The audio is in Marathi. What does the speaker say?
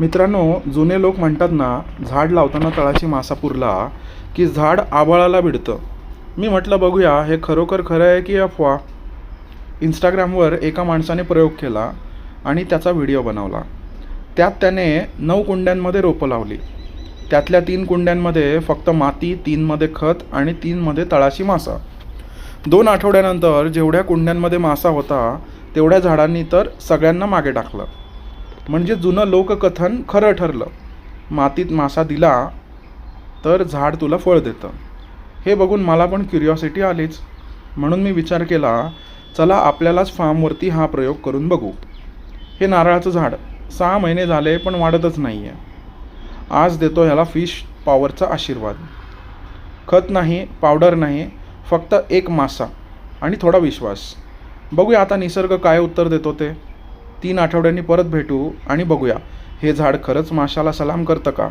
मित्रांनो जुने लोक म्हणतात ना झाड लावताना तळाशी मासा पुरला की झाड आबाळाला भिडतं. मी म्हटलं बघूया हे खरोखर खरं आहे की अफवा? इंस्टाग्रामवर एका माणसाने प्रयोग केला आणि त्याचा व्हिडिओ बनवला. त्यात त्याने नऊ कुंड्यांमध्ये रोपं लावली. त्यातल्या तीन कुंड्यांमध्ये फक्त माती तीनमध्ये खत आणि तीनमध्ये तळाशी मासा. दोन आठवड्यानंतर जेवढ्या कुंड्यांमध्ये मासा होता तेवढ्या झाडांनी तर सगळ्यांना मागे टाकलं. म्हणजे जुनं लोककथन खरं ठरलं. मातीत मासा दिला तर झाड तुला फळ देतं. हे बघून मला पण क्युरिओसिटी आलीच. म्हणून मी विचार केला चला आपल्यालाच फार्मवरती हा प्रयोग करून बघू. हे नारळाचं झाड सहा महिने झाले पण वाढतच नाही आहे आज देतो ह्याला फिश पॉवरचा आशीर्वाद. खत नाही पावडर नाही फक्त एक मासा आणि थोडा विश्वास. बघूया आता निसर्ग काय उत्तर देतो ते. तीन आठवड्यांनी परत भेटू आणि बघूया. हे झाड खरंच माशाला सलाम करतं का?